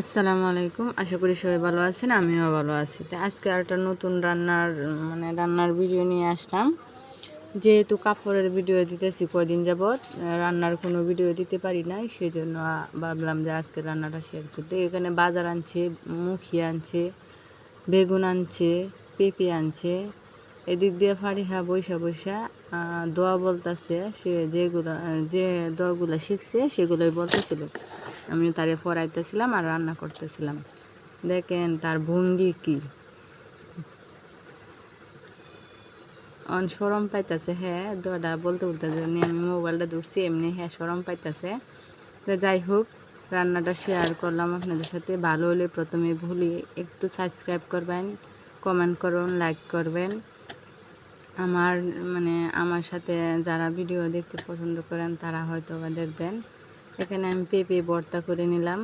আসসালামু আলাইকুম। আশা করি সবাই ভালো আছেন, আমিও ভালো আছি। তো আজকে একটা নতুন রান্নার মানে রান্নার ভিডিও নিয়ে আসলাম। যেহেতু কাপড়ের ভিডিও দিতেছি কদিন যাবৎ, রান্নার কোনো ভিডিও দিতে পারি নাই সেই জন্য ভাবলাম যে আজকে রান্নাটা শেয়ার করতে। এখানে বাজার আনছে, মুখি আনছে, বেগুন আনছে, পেঁপে আনছে এদিক দিয়ে ফারিহা বৈশা বৈশা দোয়া বলতেছে, সে যেগুলো, যে দোয়াগুলো শিখছে সেগুলোই বলতেছিল। আমি তারে পড়াইতেছিলাম আর রান্না করতেছিলাম। দেখেন তার ভঙ্গি কি। অন সরম পাইতেছে হ্যাঁ দোয়াটা বলতে বলতে যে আমি মোবাইলটা ধরছি, এমনি হ্যাঁ সরম পাইতেছে। তো যাই হোক, রান্নাটা শেয়ার করলাম আপনাদের সাথে। ভালো হলে প্রথমে ভুলি একটু সাবস্ক্রাইব করবেন। কমেন্ট করুন লাইক করবেন। আমার মানে আমার সাথে যারা ভিডিও দেখতে পছন্দ করেন, তারা হয়তো বা দেখবেন। এখানে আমি পেঁপে ভর্তা করে নিলাম।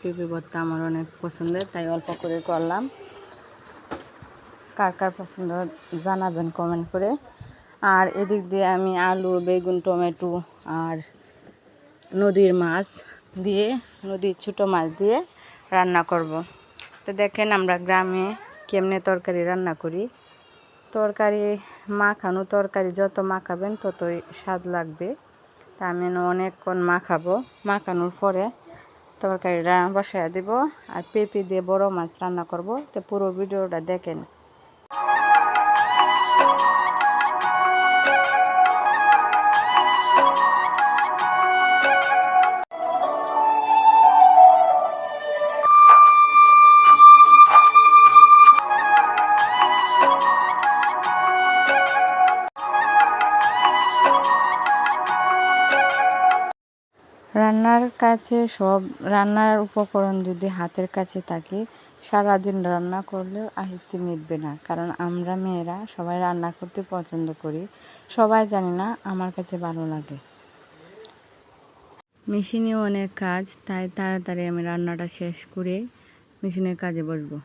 পেঁপে ভর্তা আমার অনেক পছন্দের, তাই অল্প করে করলাম। কার কার পছন্দ জানাবেন কমেন্ট করে। আর এদিক দিয়ে আমি আলু, বেগুন, টমেটো আর নদীর মাছ দিয়ে, নদীর ছোটো মাছ দিয়ে রান্না করব। তো দেখেন আমরা গ্রামে কেমনে তরকারি রান্না করি? তরকারি মাখানো তরকারি যত মাখাবেন ততই স্বাদ লাগবে। তা আমি অনেকক্ষণ মাখাবো। মাখানোর পরে তরকারিটা বসায় দেব। আর পেঁপে দিয়ে বড় মাছ রান্না করব। তো পুরো ভিডিওটা দেখেন রান্নার কাছে সব রান্নার উপকরণ যদি হাতের কাছে থাকে, সারাদিন রান্না করলেও আহিত্যে মিটবে না। কারণ আমরা মেয়েরা সবাই রান্না করতে পছন্দ করি। সবাই জানি না আমার কাছে ভালো লাগে। মেশিনেও অনেক কাজ, তাই তাড়াতাড়ি আমি রান্নাটা শেষ করে মেশিনের কাজে বসবো।